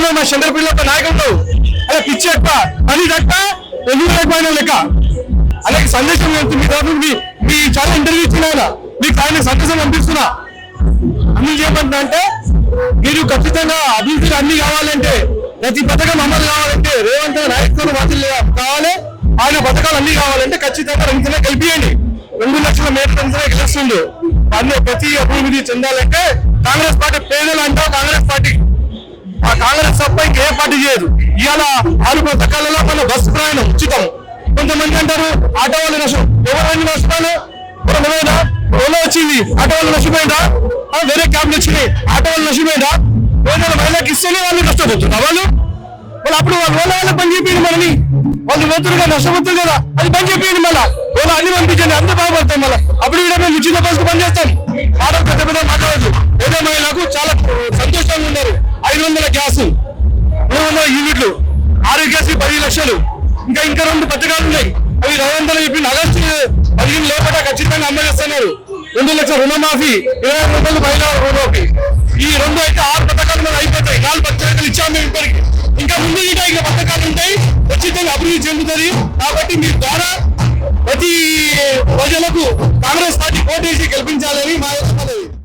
నాయకులు మా చంద్రపిల్ల ఒక నాయకుడు అలా పిచ్చి ఎక్కువ పని తక్కువ ఎందుకు లెక్క. అలాగే సందేశం మీ తరఫు మీ మీ చాలా ఇంటర్వ్యూ ఇచ్చిన మీకు ఆయన సందేశం పంపిస్తున్నా. అన్ని చేయమంటున్నా అంటే మీరు ఖచ్చితంగా అభివృద్ధి అన్ని కావాలంటే ప్రతి పథకం అమలు కావాలంటే రేవంత్ నాయకులు వాటిల్ కావాలి. ఆయన పథకాలు అన్ని కావాలంటే ఖచ్చితంగా రంగుతనే కలిపియండి రెండు లక్షల మేర రంగుతనే గెలుస్తుండు అన్ని ప్రతి అభివృద్ధి చెందాలంటే కాంగ్రెస్ పార్టీ పేదలు అంటావు కాంగ్రెస్ పార్టీ ఏర్పాటు చేయదు. ఇవాళ అరుపు పథకాలలో మన బస్సు ప్రయాణం ఉచితం. కొంతమంది అంటారు ఆటో వాళ్ళు నష్టం. ఎవరైనా నష్టాలు? నువ్వేనా ఓలో వచ్చింది. ఆటో వాళ్ళు నష్టపోయిందా? వేరే క్యాబ్లు వచ్చినాయి ఆటో వాళ్ళు నష్టపోయిందా? పేదల మహిళకి ఇస్తేనే వాళ్ళు నష్టపోతున్నారు. వాళ్ళు? వాళ్ళు అప్పుడు వాళ్ళు ఓలా వాళ్ళకి పని చెప్పింది మనని. వాళ్ళు పోతున్నారు కదా నష్టపోతుంది కదా. అది పని చెప్పింది మళ్ళా. ఓలా అన్ని పంపించండి అంతా బాగుపడతాం మళ్ళీ. అప్పుడు కూడా మేము ఉచిత బస్సుకు పనిచేస్తాం. చేస్తాం పెద్ద పెద్ద మాట్లాడదు ఏదో మహిళలకు చాలా సంతోషంగా ఉన్నారు. పది లక్షలు. ఇంకా ఇంకా రెండు పథకాలు ఉన్నాయి. అవి రెండు చెప్పిన ఆగస్టు పదిహేను లోపల ఖచ్చితంగా అందజేస్తున్నారు రెండు లక్షల రుణమాఫీ ఇరవై రూపాయలు మహిళా రుణమాఫీ. ఈ రెండు అయితే ఆరు పథకాలు మనం అయిపోతాయి. నాలుగు పథకాలు ఇచ్చాము మేము ఇప్పటికి. ఇంకా ముందు ఇంకా ఇంకా పథకాలు ఉంటాయి. ఖచ్చితంగా అభివృద్ధి చెందుతుంది. కాబట్టి మీ ద్వారా ప్రతి ప్రజలకు కాంగ్రెస్ పార్టీ ఓటేసి గెలిపించాలని మా యొక్క